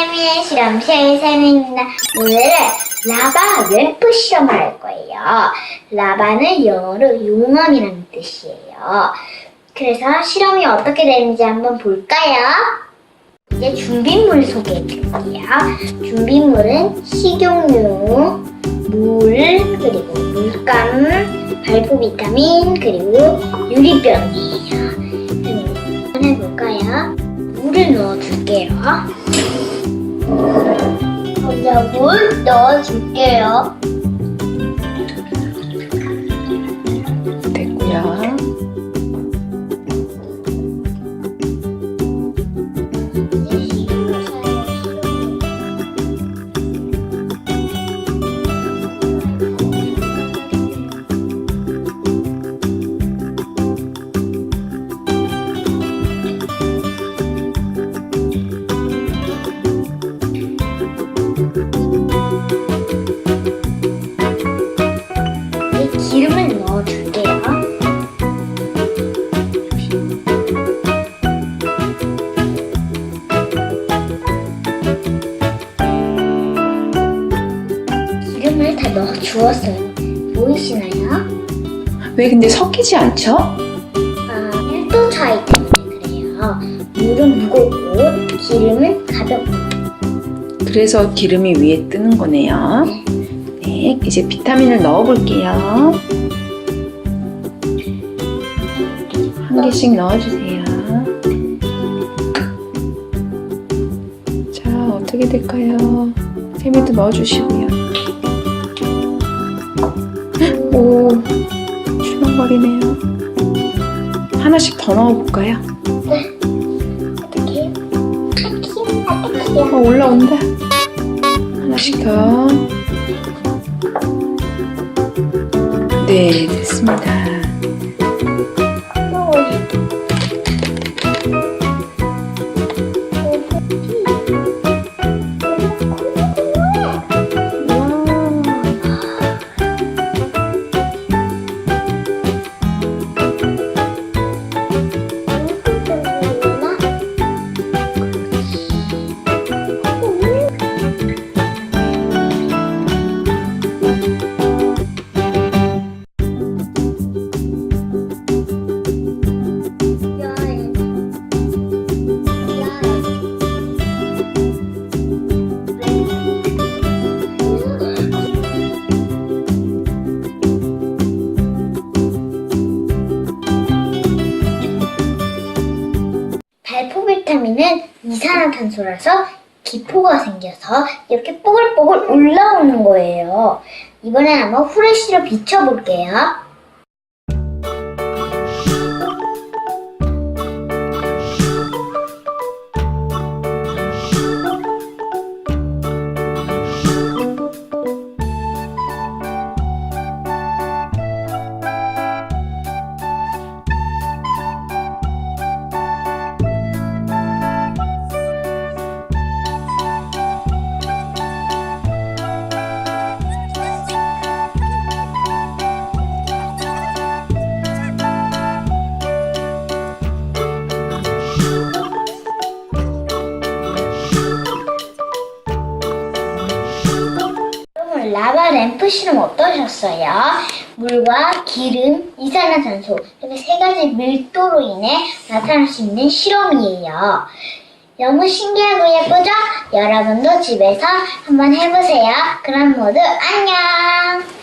안녕하세요. 실험실 세미입니다. 오늘은 라바 램프 실험을 할 거예요. 라바는 영어로 용암이라는 뜻이에요. 그래서 실험이 어떻게 되는지 한번 볼까요? 이제 준비물 소개해 드릴게요. 준비물은 식용유, 물, 그리고 물감, 발포 비타민, 그리고 유리병이에요. 그럼 해볼까요? 물을 넣어 줄게요. 먼저 물 넣어줄게요. 넣어 주었어요. 보이시나요? 왜 근데 섞이지 않죠? 아, 1도 차이 때문에 그래요. 물은 무겁고 기름은 가볍고. 그래서 기름이 위에 뜨는 거네요. 네, 이제 비타민을 넣어볼게요. 한 개씩 넣어주세요. 자, 어떻게 될까요? 세미도 넣어주시고요. 오, 출렁거리네요. 하나씩 더 넣어볼까요? 아키. 어, 올라온다. 하나씩 더. 네, 됐습니다. 비타민은 이산화탄소라서 기포가 생겨서 이렇게 뽀글뽀글 올라오는 거예요. 이번엔 한번 후레쉬로 비춰볼게요. 여러분 라바 램프 실험 어떠셨어요? 물과 기름, 이산화탄소 이렇게 세 가지 밀도로 인해 나타날 수 있는 실험이에요. 너무 신기하고 예쁘죠? 여러분도 집에서 한번 해보세요. 그럼 모두 안녕!